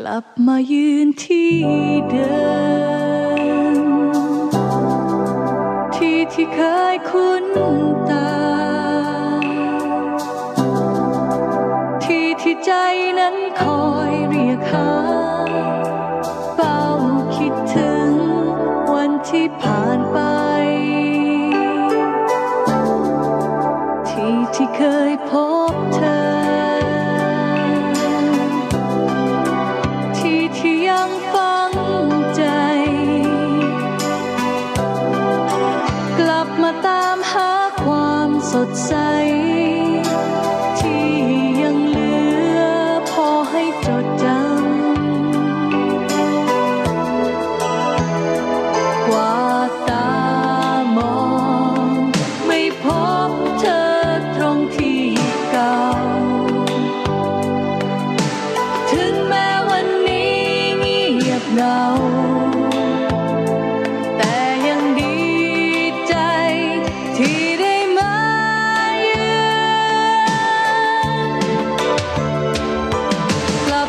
กลับมายืนที่เดิมที่ที่เคยคุ้นตา ที่ที่ใจนั้นคอยเรียกหาเฝ้าคิดถึงวันที่ผ่านไป ที่ที่เคยพบเธอ outside.